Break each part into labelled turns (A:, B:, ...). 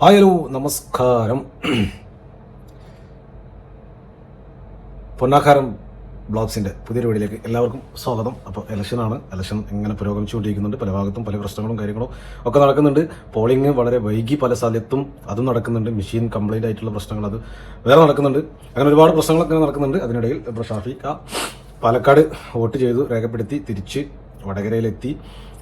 A: Hello നമസ്കാരം. പൊന്നാക്കാരം ബ്ലോഗ്സിന്റെ പുതിയ വീഡിയോയിലേക്ക് എല്ലാവർക്കും സ്വാഗതം. അപ്പോൾ ഇലക്ഷനാണ്. ഇലക്ഷൻ എങ്ങനെ പുരോഗമിച്ചുകൊണ്ടിരിക്കുന്നുണ്ട്. പല ഭാഗത്തും പല പ്രശ്നങ്ങളും കാര്യങ്ങളും ഒക്കെ നടക്കുന്നുണ്ട്. പോളിംഗ് വളരെ വൈകി പല സ്ഥലത്തും അതും നടക്കുന്നുണ്ട്. മെഷീൻ കംപ്ലൈന്റ് ആയിട്ടുള്ള പ്രശ്നങ്ങൾ അത് വേറെ നടക്കുന്നുണ്ട്. അങ്ങനെ ഒരുപാട് പ്രശ്നങ്ങളൊക്കെ നടക്കുന്നുണ്ട്. അതിനിടയിൽ ഇപ്പോൾ ഷാഫിക്ക പാലക്കാട് വോട്ട് ചെയ്തു രേഖപ്പെടുത്തി തിരിച്ച് വടകരയിലെത്തി.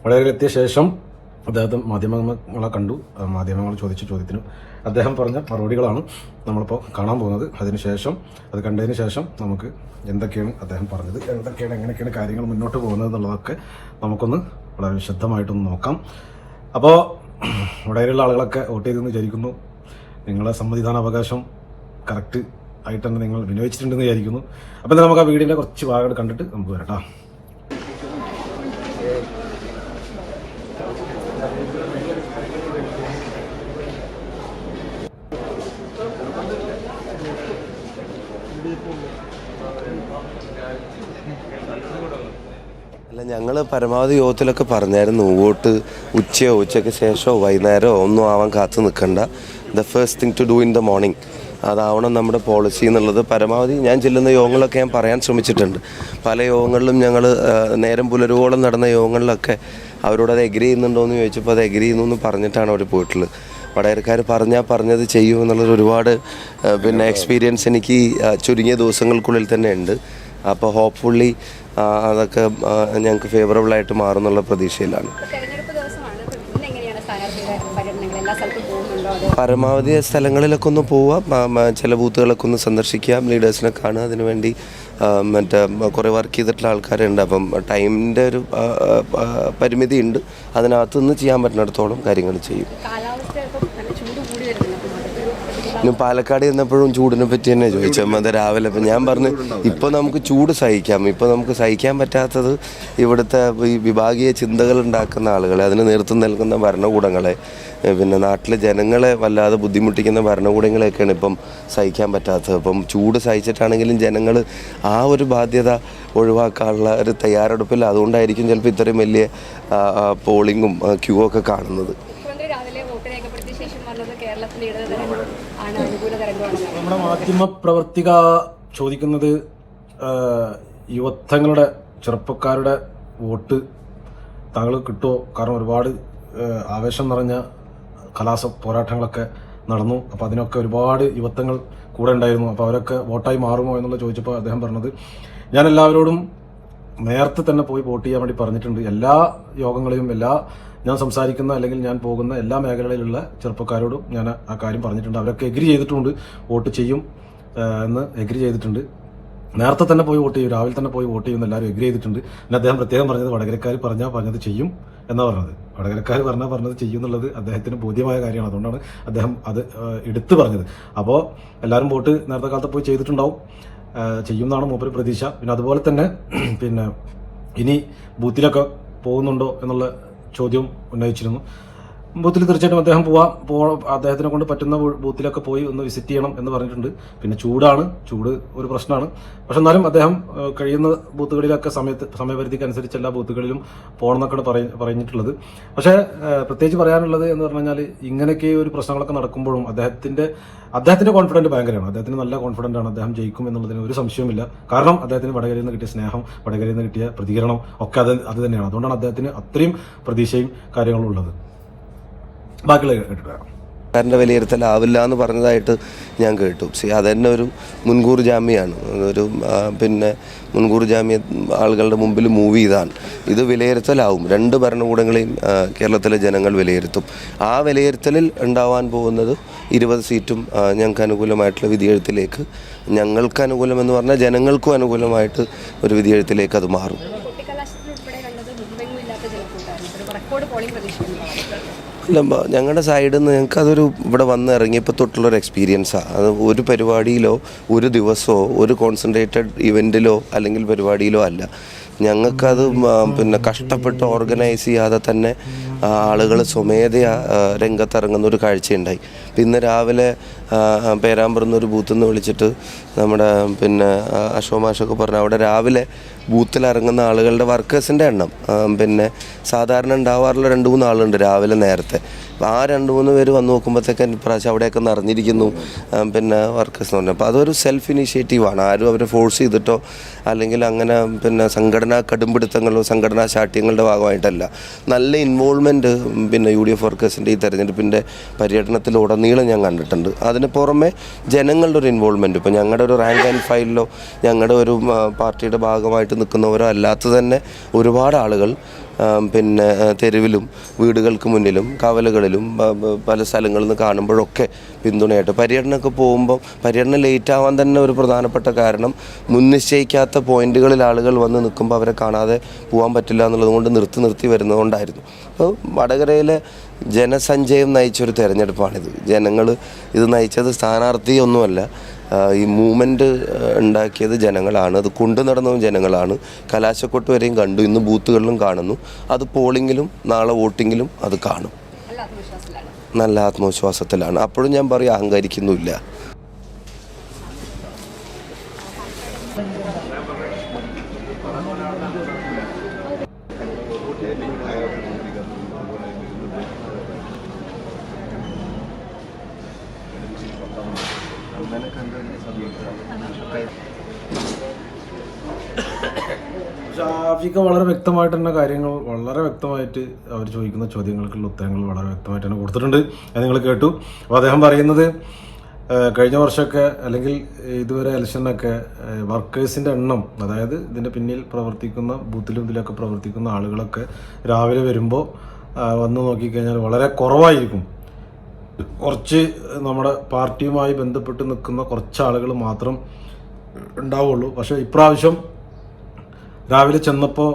A: വടകരയിലെത്തിയ ശേഷം അദ്ദേഹം മാധ്യമങ്ങളെ കണ്ടു. മാധ്യമങ്ങൾ ചോദിച്ച ചോദ്യത്തിന് അദ്ദേഹം പറഞ്ഞ മറുപടികളാണ് നമ്മളിപ്പോൾ കാണാൻ പോകുന്നത്. അതിനുശേഷം അത് കണ്ടതിന് ശേഷം നമുക്ക് എന്തൊക്കെയാണ് അദ്ദേഹം പറഞ്ഞത് എന്തൊക്കെയാണ് എങ്ങനെയൊക്കെയാണ് കാര്യങ്ങൾ മുന്നോട്ട് പോകുന്നത് എന്നുള്ളതൊക്കെ നമുക്കൊന്ന് വളരെ വിശദമായിട്ടൊന്ന് നോക്കാം. അപ്പോൾ ഇവിടെയുള്ള ആളുകളൊക്കെ വോട്ട് ചെയ്തെന്ന് വിചാരിക്കുന്നു. നിങ്ങളെ സമ്മതിദാന അവകാശം കറക്റ്റ് ആയിട്ട് തന്നെ നിങ്ങൾ വിനിയോഗിച്ചിട്ടുണ്ടെന്ന് വിചാരിക്കുന്നു. അപ്പോൾ നമുക്ക് ആ വീടിന്റെ കുറച്ച് ഭാഗങ്ങൾ കണ്ടിട്ട് നമുക്ക് വരട്ടാ
B: അല്ല ഞങ്ങൾ പരമാവധി യോഗത്തിലൊക്കെ പറഞ്ഞായിരുന്നു വോട്ട് ഉച്ചയോ ഉച്ചയ്ക്ക് ശേഷമോ വൈകുന്നേരമോ ഒന്നും ആവാൻ കാത്തു നിൽക്കണ്ട. The first thing to do in the morning അതാവണം നമ്മുടെ പോളിസി എന്നുള്ളത്. പരമാവധി ഞാൻ ചെല്ലുന്ന യോഗങ്ങളൊക്കെ ഞാൻ പറയാൻ ശ്രമിച്ചിട്ടുണ്ട്. പല യോഗങ്ങളിലും ഞങ്ങൾ നേരം പുലരുവോളം നടന്ന യോഗങ്ങളിലൊക്കെ അവരോട് അത് എഗ്രി ചെയ്യുന്നുണ്ടോ എന്ന് ചോദിച്ചപ്പോൾ അത് എഗ്രി ചെയ്യുന്നു എന്ന് പറഞ്ഞിട്ടാണ് അവർ പോയിട്ടുള്ളത്. വടകരക്കാർ പറഞ്ഞാൽ പറഞ്ഞത് ചെയ്യൂ എന്നുള്ളത് ഒരുപാട് പിന്നെ എക്സ്പീരിയൻസ് എനിക്ക് ചുരുങ്ങിയ ദിവസങ്ങൾക്കുള്ളിൽ തന്നെ ഉണ്ട്. അപ്പോൾ ഹോപ്പ്ഫുള്ളി അതൊക്കെ ഞങ്ങൾക്ക് ഫേവറബിൾ ആയിട്ട്
C: മാറും എന്നുള്ള പ്രതീക്ഷയിലാണ്
B: പരമാവധി സ്ഥലങ്ങളിലൊക്കെ ഒന്ന് പോവാം. ചില ബൂത്തുകളൊക്കെ ഒന്ന് സന്ദർശിക്കാം. ലീഡേഴ്സിനെ കാണുക. അതിനുവേണ്ടി മറ്റേ കുറേ വർക്ക് ചെയ്തിട്ടുള്ള ആൾക്കാരുണ്ട്. അപ്പം ടൈമിന്റെ ഒരു പരിമിതി ഉണ്ട് അതിനകത്തുനിന്ന് ചെയ്യാൻ പറ്റുന്നിടത്തോളം കാര്യങ്ങൾ ചെയ്യും
C: കാലാവസ്ഥ ഇപ്പം നല്ല ചൂട് കൂടി വരുന്നുണ്ട് അപ്പം അതൊരു
B: ഇന്ന് പാലക്കാട് ചെന്നപ്പോഴും ചൂടിനെ പറ്റി തന്നെ ചോദിച്ചു അത് രാവിലെ അപ്പം ഞാൻ പറഞ്ഞു ഇപ്പോൾ നമുക്ക് ചൂട് സഹിക്കാം. ഇപ്പോൾ നമുക്ക് സഹിക്കാൻ പറ്റാത്തത് ഇവിടുത്തെ ഈ വിഭാഗീയ ചിന്തകൾ ഉണ്ടാക്കുന്ന ആളുകളെ അതിന് നേതൃത്വം നൽകുന്ന ഭരണകൂടങ്ങളെ പിന്നെ നാട്ടിലെ ജനങ്ങളെ വല്ലാതെ ബുദ്ധിമുട്ടിക്കുന്ന ഭരണകൂടങ്ങളെയൊക്കെയാണ് ഇപ്പം സഹിക്കാൻ പറ്റാത്തത്. അപ്പം ചൂട് സഹിച്ചിട്ടാണെങ്കിലും ജനങ്ങൾ ആ ഒരു ബാധ്യത ഒഴിവാക്കാനുള്ള ഒരു തയ്യാറെടുപ്പില്ല അതുകൊണ്ടായിരിക്കും ചിലപ്പോൾ ഇത്രയും വലിയ പോളിങ്ങും ക്യൂ ഒക്കെ കാണുന്നത്.
C: കേരളത്തിൽ
A: നമ്മുടെ മാധ്യമ പ്രവർത്തിക ചോദിക്കുന്നത് യുവത്വങ്ങളുടെ ചെറുപ്പക്കാരുടെ വോട്ട് താങ്കൾ കിട്ടുമോ കാരണം ഒരുപാട് ആവേശം നിറഞ്ഞ കലാസ പോരാട്ടങ്ങളൊക്കെ നടന്നു. അപ്പോൾ അതിനൊക്കെ ഒരുപാട് യുവത്വങ്ങൾ കൂടെ ഉണ്ടായിരുന്നു. അപ്പോൾ അവരൊക്കെ വോട്ടായി മാറുമോ എന്നുള്ള ചോദിച്ചപ്പോൾ അദ്ദേഹം പറഞ്ഞത് ഞാൻ എല്ലാവരോടും നേരത്തെ തന്നെ പോയി വോട്ട് ചെയ്യാൻ വേണ്ടി പറഞ്ഞിട്ടുണ്ട്. എല്ലാ യോഗങ്ങളിലും എല്ലാ ഞാൻ സംസാരിക്കുന്ന അല്ലെങ്കിൽ ഞാൻ പോകുന്ന എല്ലാ മേഖലകളിലുള്ള ചെറുപ്പക്കാരോടും ഞാൻ ആ കാര്യം പറഞ്ഞിട്ടുണ്ട്. അവരൊക്കെ എഗ്രി ചെയ്തിട്ടുണ്ട് വോട്ട് ചെയ്യും എന്ന് എഗ്രി ചെയ്തിട്ടുണ്ട്. നേരത്തെ തന്നെ പോയി വോട്ട് ചെയ്യും രാവിലെ തന്നെ പോയി വോട്ട് ചെയ്യുമെന്ന് എല്ലാവരും എഗ്രി ചെയ്തിട്ടുണ്ട്. പിന്നെ അദ്ദേഹം പ്രത്യേകം പറഞ്ഞത് വടകരക്കാർ പറഞ്ഞാൽ പറഞ്ഞത് ചെയ്യും എന്നാ പറഞ്ഞത്. വടകരക്കാർ പറഞ്ഞാൽ പറഞ്ഞത് ചെയ്യും എന്നുള്ളത് അദ്ദേഹത്തിന് ബോധ്യമായ കാര്യമാണ്. അതുകൊണ്ടാണ് അദ്ദേഹം അത് എടുത്തു പറഞ്ഞത്. അപ്പോൾ എല്ലാവരും വോട്ട് നേരത്തെ കാലത്ത് പോയി ചെയ്തിട്ടുണ്ടാവും. ചെയ്യുമെന്നാണ് മൂപ്പര് പ്രതീക്ഷ. പിന്നെ അതുപോലെ തന്നെ പിന്നെ ഇനി ബൂത്തിലൊക്കെ പോകുന്നുണ്ടോ എന്നുള്ള ചോദ്യം ഉന്നയിച്ചിരുന്നു. ബൂത്തിൽ തീർച്ചയായിട്ടും അദ്ദേഹം പോവാം പോ അദ്ദേഹത്തിനെ കൊണ്ട് പറ്റുന്ന ബൂത്തിലൊക്കെ പോയി ഒന്ന് വിസിറ്റ് ചെയ്യണം എന്ന് പറഞ്ഞിട്ടുണ്ട്. പിന്നെ ചൂടാണ് ചൂട് ഒരു പ്രശ്നമാണ്. പക്ഷെ എന്നാലും അദ്ദേഹം കഴിയുന്ന ബൂത്തുകളിലൊക്കെ സമയത്ത് സമയപരിധിക്ക് അനുസരിച്ച് എല്ലാ ബൂത്തുകളിലും പോകണം എന്നൊക്കെയാണ് പറയ പറഞ്ഞിട്ടുള്ളത്. പക്ഷേ പ്രത്യേകിച്ച് പറയാനുള്ളത് എന്ന് പറഞ്ഞു കഴിഞ്ഞാൽ ഇങ്ങനെയൊക്കെ ഒരു പ്രശ്നങ്ങളൊക്കെ നടക്കുമ്പോഴും അദ്ദേഹത്തിന്റെ അദ്ദേഹത്തിന്റെ കോൺഫിഡന്റ് ഭയങ്കരമാണ്. അദ്ദേഹത്തിന് നല്ല കോൺഫിഡന്റ് ആണ്. അദ്ദേഹം ജയിക്കും എന്നുള്ളതിന് ഒരു സംശയവുമില്ല. കാരണം അദ്ദേഹത്തിന് വടകരയിൽ നിന്ന് കിട്ടിയ സ്നേഹം വടകരയിൽ നിന്ന് കിട്ടിയ പ്രതികരണം ഒക്കെ അത് അത് തന്നെയാണ്. അതുകൊണ്ടാണ് അദ്ദേഹത്തിന് അത്രയും പ്രതീക്ഷയും കാര്യങ്ങളും ഉള്ളത്. ബാക്കിയുള്ള കേട്ടിട്ട് വരാം.
B: സർക്കാരിന്റെ വിലയിരുത്തലാവില്ല എന്ന് പറഞ്ഞതായിട്ട് ഞാൻ കേട്ടു. സി അതന്നെ ഒരു മുൻകൂർ ജാമ്യമാണ് ഒരു പിന്നെ മുൻകൂർ ജാമ്യ ആളുകളുടെ മുമ്പിൽ മൂവ് ചെയ്താണ് ഇത് വിലയിരുത്തലാവും. രണ്ട് ഭരണകൂടങ്ങളെയും കേരളത്തിലെ ജനങ്ങൾ വിലയിരുത്തും. ആ വിലയിരുത്തലിൽ ഉണ്ടാവാൻ പോകുന്നത് ഇരുപത് സീറ്റും ഞങ്ങൾക്ക് അനുകൂലമായിട്ടുള്ള വിധിയെഴുത്തിലേക്ക് ഞങ്ങൾക്ക് അനുകൂലമെന്ന് പറഞ്ഞാൽ ജനങ്ങൾക്കും അനുകൂലമായിട്ട് ഒരു വിധിയെഴുത്തിലേക്ക് അത് മാറും. ഇല്ല ഞങ്ങളുടെ സൈഡിൽ നിന്ന് ഞങ്ങൾക്ക് അതൊരു ഇവിടെ വന്ന് ഇറങ്ങിയപ്പോൾ തൊട്ടുള്ളൊരു എക്സ്പീരിയൻസാണ് അത് ഒരു പരിപാടിയിലോ ഒരു ദിവസമോ ഒരു കോൺസെൻട്രേറ്റഡ് ഇവന്റിലോ അല്ലെങ്കിൽ പരിപാടിയിലോ അല്ല. ഞങ്ങൾക്കത് പിന്നെ കഷ്ടപ്പെട്ട് ഓർഗനൈസ് ചെയ്യാതെ തന്നെ ആളുകൾ സ്വമേധയാ രംഗത്തിറങ്ങുന്ന ഒരു കാഴ്ചയുണ്ടായി. ഇന്ന് രാവിലെ പേരാമ്പറുന്ന ഒരു ബൂത്തിൽ നിന്ന് വിളിച്ചിട്ട് നമ്മുടെ പിന്നെ അശോമാഷൊക്കെ പറഞ്ഞു അവിടെ രാവിലെ ബൂത്തിൽ ഇറങ്ങുന്ന ആളുകളുടെ വർക്കേഴ്സിന്റെ എണ്ണം പിന്നെ സാധാരണ ഉണ്ടാവാറുള്ള രണ്ട് മൂന്ന് ആളുണ്ട് രാവിലെ നേരത്തെ. ആ രണ്ട് മൂന്ന് പേര് വന്ന് നോക്കുമ്പോഴത്തേക്ക് പ്രാവശ്യം അവിടെയൊക്കെ നിറഞ്ഞിരിക്കുന്നു പിന്നെ വർക്കേഴ്സ് എന്ന് പറഞ്ഞു അപ്പോൾ അതൊരു സെൽഫ് ഇനീഷ്യേറ്റീവാണ്. ആരും അവരെ ഫോഴ്സ് ചെയ്തിട്ടോ അല്ലെങ്കിൽ അങ്ങനെ പിന്നെ സംഘടനാ കടുംപിടുത്തങ്ങളോ സംഘടനാ ശാഠ്യങ്ങളുടെ ഭാഗമായിട്ടല്ല. നല്ല ഇൻവോൾവ്മെന്റ് പിന്നെ യു ഡി എഫ് വർക്കേഴ്സിന്റെ ഈ തെരഞ്ഞെടുപ്പിന്റെ പര്യടനത്തിലുടനീളം ഞാൻ കണ്ടിട്ടുണ്ട്. അതിന് പുറമെ ജനങ്ങളുടെ ഒരു ഇൻവോൾവ്മെന്റ് ഇപ്പോൾ ഞങ്ങളുടെ ഒരു റാങ്ക് ആൻഡ് ഫയലിലോ ഞങ്ങളുടെ ഒരു പാർട്ടിയുടെ ഭാഗമായിട്ട് നിൽക്കുന്നവരോ അല്ലാത്ത തന്നെ ഒരുപാട് ആളുകൾ പിന്നെ തെരുവിലും വീടുകൾക്ക് മുന്നിലും കവലകളിലും പല സ്ഥലങ്ങളിൽ നിന്ന് കാണുമ്പോഴൊക്കെ പിന്തുണയായിട്ട്. പര്യടനമൊക്കെ പോകുമ്പോൾ പര്യടനം ലേറ്റ് ആവാൻ തന്നെ ഒരു പ്രധാനപ്പെട്ട കാരണം മുൻനിശ്ചയിക്കാത്ത പോയിന്റുകളിൽ ആളുകൾ വന്ന് നിൽക്കുമ്പോൾ അവരെ കാണാതെ പോകാൻ പറ്റില്ല എന്നുള്ളത് കൊണ്ട് നിർത്തി നിർത്തി വരുന്നതുകൊണ്ടായിരുന്നു. അപ്പോൾ വടകരയിലെ ജനസഞ്ചയം നയിച്ചൊരു തെരഞ്ഞെടുപ്പാണിത്. ജനങ്ങൾ ഇത് നയിച്ചത് സ്ഥാനാർത്ഥിയൊന്നുമല്ല ഈ മൂവ്മെന്റ് ഉണ്ടാക്കിയത് ജനങ്ങളാണ്. അത് കൊണ്ടു നടന്നതും ജനങ്ങളാണ്. കലാശക്കൊട്ട് വരെയും കണ്ടു. ഇന്ന് ബൂത്തുകളിലും കാണുന്നു. അത് പോളിങ്ങിലും നാളെ വോട്ടിങ്ങിലും അത് കാണും.
C: നല്ല ആത്മവിശ്വാസത്തിലാണ്.
B: അപ്പോഴും ഞാൻ പറയും അഹങ്കരിക്കുന്നുമില്ല.
A: ഷാഫിക്ക് വളരെ വ്യക്തമായിട്ട് തന്നെ കാര്യങ്ങൾ വളരെ വ്യക്തമായിട്ട് അവർ ചോദിക്കുന്ന ചോദ്യങ്ങൾക്കുള്ള ഉത്തരങ്ങൾ വളരെ വ്യക്തമായിട്ട് തന്നെ കൊടുത്തിട്ടുണ്ട്. നിങ്ങൾ കേട്ടു. അപ്പോൾ അദ്ദേഹം പറയുന്നത് കഴിഞ്ഞ വർഷമൊക്കെ അല്ലെങ്കിൽ ഇതുവരെ ഇലക്ഷനൊക്കെ വർക്കേഴ്സിന്റെ എണ്ണം അതായത് ഇതിന്റെ പിന്നിൽ പ്രവർത്തിക്കുന്ന ബൂത്തിലും ഇതിലൊക്കെ പ്രവർത്തിക്കുന്ന ആളുകളൊക്കെ രാവിലെ വരുമ്പോൾ വന്ന് നോക്കിക്കഴിഞ്ഞാൽ വളരെ കുറവായിരിക്കും. കുറച്ച് നമ്മുടെ പാർട്ടിയുമായി ബന്ധപ്പെട്ട് നിൽക്കുന്ന കുറച്ച് ആളുകൾ മാത്രം ഉണ്ടാവുള്ളൂ. പക്ഷേ ഇപ്രാവശ്യം രാവിലെ ചെന്നപ്പോൾ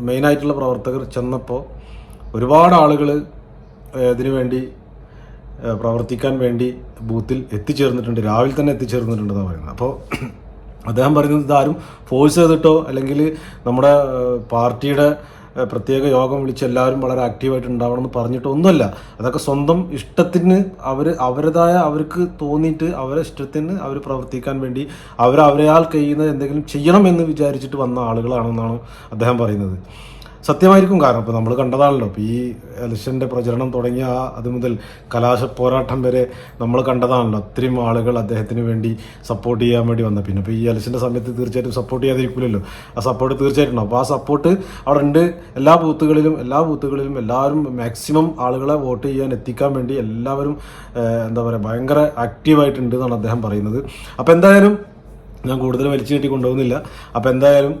A: മെയിനായിട്ടുള്ള പ്രവർത്തകർ ചെന്നപ്പോൾ ഒരുപാട് ആളുകൾ ഇതിനു വേണ്ടി പ്രവർത്തിക്കാൻ വേണ്ടി ബൂത്തിൽ എത്തിച്ചേർന്നിട്ടുണ്ട്. രാവിലെ തന്നെ എത്തിച്ചേർന്നിട്ടുണ്ടെന്നാണ് പറയുന്നത്. അപ്പോൾ അദ്ദേഹം പറയുന്നത് ഇതാരും ഫോഴ്സ് ചെയ്തിട്ടോ അല്ലെങ്കിൽ നമ്മുടെ പാർട്ടിയുടെ പ്രത്യേക യോഗം വിളിച്ച് എല്ലാവരും വളരെ ആക്റ്റീവായിട്ട് ഉണ്ടാവണം എന്ന് പറഞ്ഞിട്ട് ഒന്നുമല്ല അതൊക്കെ സ്വന്തം ഇഷ്ടത്തിന് അവർ അവരുടേതായ അവർക്ക് തോന്നിയിട്ട് അവരെ ഇഷ്ടത്തിന് അവർ പ്രവർത്തിക്കാൻ വേണ്ടി അവർ അവരാൽ കഴിയുന്നത് എന്തെങ്കിലും ചെയ്യണം എന്ന് വിചാരിച്ചിട്ട് വന്ന ആളുകളാണെന്നാണ് അദ്ദേഹം പറയുന്നത്. സത്യമായിരിക്കും കാരണം. ഇപ്പോൾ നമ്മൾ കണ്ടതാണല്ലോ. ഇപ്പോൾ ഈ ഇലക്ഷന്റെ പ്രചരണം തുടങ്ങിയ അത് മുതൽ കലാശ പോരാട്ടം വരെ നമ്മൾ കണ്ടതാണല്ലോ. അത്രയും ആളുകൾ അദ്ദേഹത്തിന് വേണ്ടി സപ്പോർട്ട് ചെയ്യാൻ വേണ്ടി വന്നത്. പിന്നെ ഇപ്പോൾ ഈ ഇലക്ഷന്റെ സമയത്ത് തീർച്ചയായിട്ടും സപ്പോർട്ട് ചെയ്യാതിരിക്കില്ലല്ലോ. ആ സപ്പോർട്ട് തീർച്ചയായിട്ടും അപ്പോൾ ആ സപ്പോർട്ട് അവിടെ ഉണ്ട് എല്ലാ ബൂത്തുകളിലും എല്ലാ ബൂത്തുകളിലും എല്ലാവരും മാക്സിമം ആളുകളെ വോട്ട് ചെയ്യാൻ എത്തിക്കാൻ വേണ്ടി എല്ലാവരും എന്താ പറയുക ഭയങ്കര ആക്റ്റീവായിട്ടുണ്ട് എന്നാണ് അദ്ദേഹം പറയുന്നത്. അപ്പോൾ എന്തായാലും ഞാൻ കൂടുതൽ വലിച്ചു കെട്ടി കൊണ്ടുപോകുന്നില്ല. അപ്പോൾ എന്തായാലും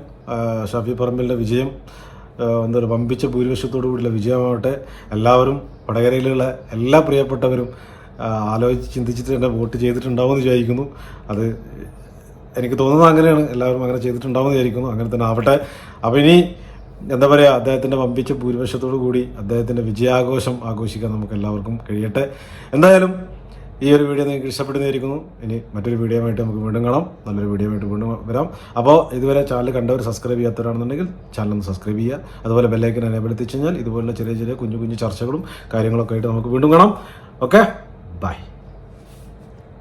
A: ഷാഫി പറമ്പിലിന്റെ വിജയം എന്താ പറയുക വമ്പിച്ച ഭൂരിപക്ഷത്തോടു കൂടിയുള്ള വിജയമാവട്ടെ. എല്ലാവരും വടകരയിലുള്ള എല്ലാ പ്രിയപ്പെട്ടവരും ആലോചിച്ച് ചിന്തിച്ചിട്ട് തന്നെ വോട്ട് ചെയ്തിട്ടുണ്ടാവുമെന്ന് വിചാരിക്കുന്നു. അത് എനിക്ക് തോന്നുന്നത് അങ്ങനെയാണ്. എല്ലാവരും അങ്ങനെ ചെയ്തിട്ടുണ്ടാവുമെന്ന് വിചാരിക്കുന്നു. അങ്ങനെ തന്നെ ആവട്ടെ. അപ്പോൾ ഇനി എന്താ പറയുക അദ്ദേഹത്തിന്റെ വമ്പിച്ച ഭൂരിപക്ഷത്തോടു കൂടി അദ്ദേഹത്തിന്റെ വിജയാഘോഷം ആഘോഷിക്കാൻ നമുക്ക് എല്ലാവർക്കും കഴിയട്ടെ. എന്തായാലും ഈ ഒരു വീഡിയോ നിങ്ങൾക്ക് ഇഷ്ടപ്പെടുന്നതായിരിക്കുന്നു. ഇനി മറ്റൊരു വീഡിയോ ആയിട്ട് നമുക്ക് വീണ്ടും കാണാം. നല്ലൊരു വീഡിയോ ആയിട്ട് വീണ്ടും വരാം. അപ്പോൾ ഇതുവരെ ചാനൽ കണ്ടവർ സബ്സ്ക്രൈബ് ചെയ്യാത്തവരാണെന്നുണ്ടെങ്കിൽ ചാനൽ ഒന്ന് സബ്സ്ക്രൈബ് ചെയ്യുക. അതുപോലെ ബെല്ലൈക്കൻ എനേബിൾ എത്തിച്ചു കഴിഞ്ഞാൽ ഇതുപോലുള്ള ചെറിയ ചെറിയ കുഞ്ഞു കുഞ്ഞു ചർച്ചകളും കാര്യങ്ങളൊക്കെ ആയിട്ട് നമുക്ക് വീണ്ടും കാണാം. Okay bye